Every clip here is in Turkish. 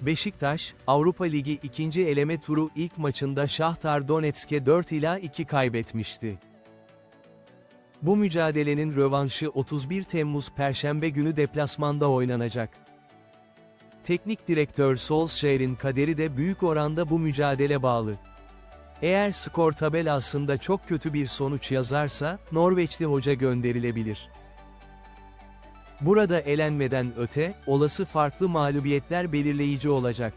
Beşiktaş, Avrupa Ligi 2. eleme turu ilk maçında Şahtar Donetsk'e 4 ila 2 kaybetmişti. Bu mücadelenin rövanşı 31 Temmuz Perşembe günü deplasmanda oynanacak. Teknik direktör Solskjaer'in kaderi de büyük oranda bu mücadele bağlı. Eğer skor tabelasında çok kötü bir sonuç yazarsa, Norveçli hoca gönderilebilir. Burada elenmeden öte, olası farklı mağlubiyetler belirleyici olacak.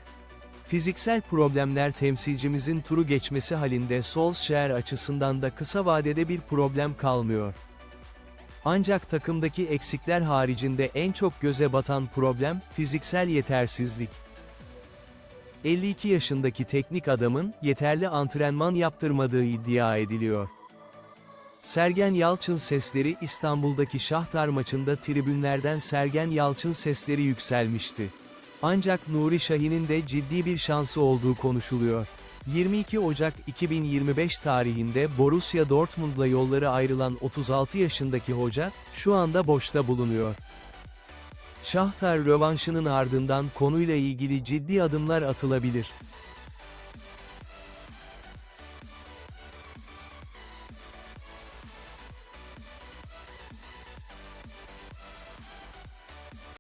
Fiziksel problemler temsilcimizin turu geçmesi halinde Solskjaer açısından da kısa vadede bir problem kalmıyor. Ancak takımdaki eksikler haricinde en çok göze batan problem, fiziksel yetersizlik. 52 yaşındaki teknik adamın, yeterli antrenman yaptırmadığı iddia ediliyor. Sergen Yalçın sesleri İstanbul'daki Şahtar maçında tribünlerden Sergen Yalçın sesleri yükselmişti. Ancak Nuri Şahin'in de ciddi bir şansı olduğu konuşuluyor. 22 Ocak 2025 tarihinde Borussia Dortmund'la yolları ayrılan 36 yaşındaki hoca, şu anda boşta bulunuyor. Şahtar rövanşının ardından konuyla ilgili ciddi adımlar atılabilir.